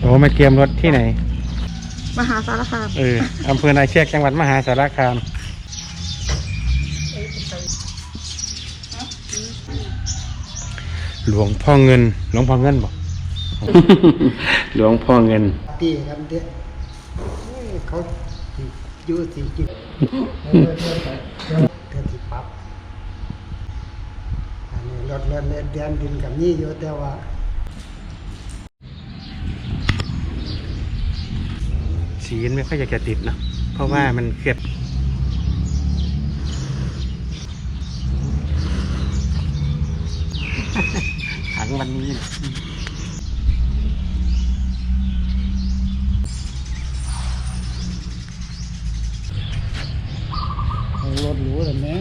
โอ้มาเกียมรถที่ไหน มหาสารคาม เอออำเภอนาเชือกจังหวัดมหาสารคาม หลวงพ่อเงิน หลวงพ่อเงินบอก หลวงพ่อเงิน ตีกันเด็กเขาสิอยู่สิกินเออเดี๋ยวไปเดี๋ยวเดี๋ยวสิปรับอันนี้รถเล่นเดือนดินกับนี่อยู่แต่ว่า สีมันไม่ค่อยอยากจะติดเนอะเพราะว่ามันเครียดขังวันนี้นะเอารถหรูเลยแม่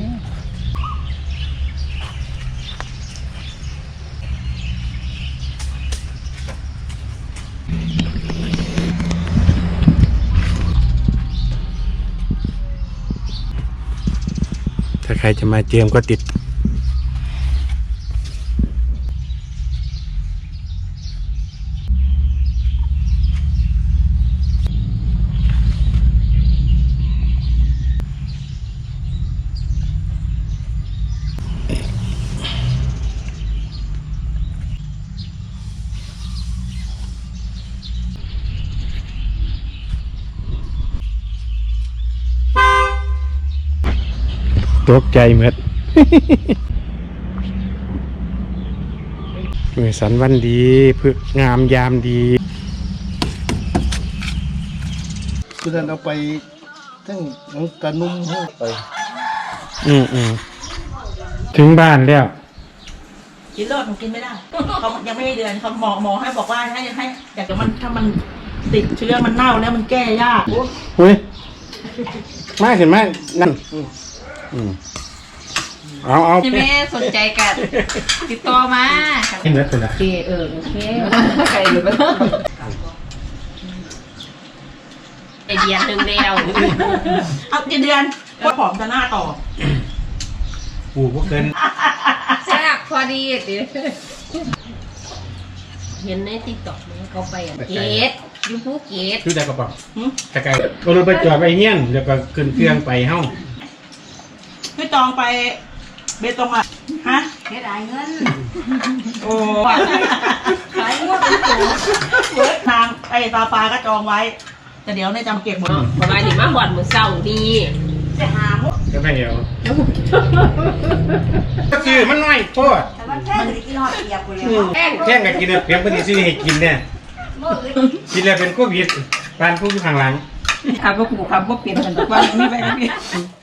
ใครจะมาเจียมก็ติด ตกใจเหมือนมือสันวันดีเพื่องามยามดีคือท่านเอาไปทั้งหนังกระนุ่มให้ไป อืมอืมถึงบ้านแล้ว กินเลิศมันกินไม่ได้เขายังไม่ได้เดือนเขาหมอหมอให้บอกว่าให้ให้อยากจะมันถ้ามันติดเชื้อมันเน่าแล้วมันแก้ยากเฮ้ยมาเห็นไหมนั่น อืมอืมเอาเอาที่แม่สนใจกันติดต่อมาเห็นแล้วเป็นไรโอเคเออโอเคใครหรือเปล่าไอเดียหนึ่งเดียวเอากี่เดือนว่าผอมจะหน้าต่อปูพวกเกินแซ่บพอดีดิเห็นในติ๊กต็อกเนี่ยเขาไปอะเกตอยู่ภูเก็ตคือได้กระเป๋าหึตะไกรก็รถไปจอดไปเฮี้ยนเดี๋ยวก็ขึ้นเครื่องไปเฮ้า พี่จองไปเบตงอะ ฮะ เฮ็ดไอเงินโอ้ขายงวดเป็นตัวเวิร์ดนางไอ้ตาปลาก็จองไว้ แต่เดี๋ยวในจำเก็บหมด ประมาณนี้มาหวานเหมือนเศร้าดีจะหาหมดก็ไม่เอาก็คือมันน้อยโทษมันแค่จะกินหอดเปียกกูเลยแท่งแท่งกับกินเพียงพอดีซื้อให้กินเนี่ยกินแล้วเป็นโควิดปานผู้อยู่ข้างหลังครับก็ผูกครับก็เปลี่ยนกันทุกวันไม่ไปไม่เปลี่ยน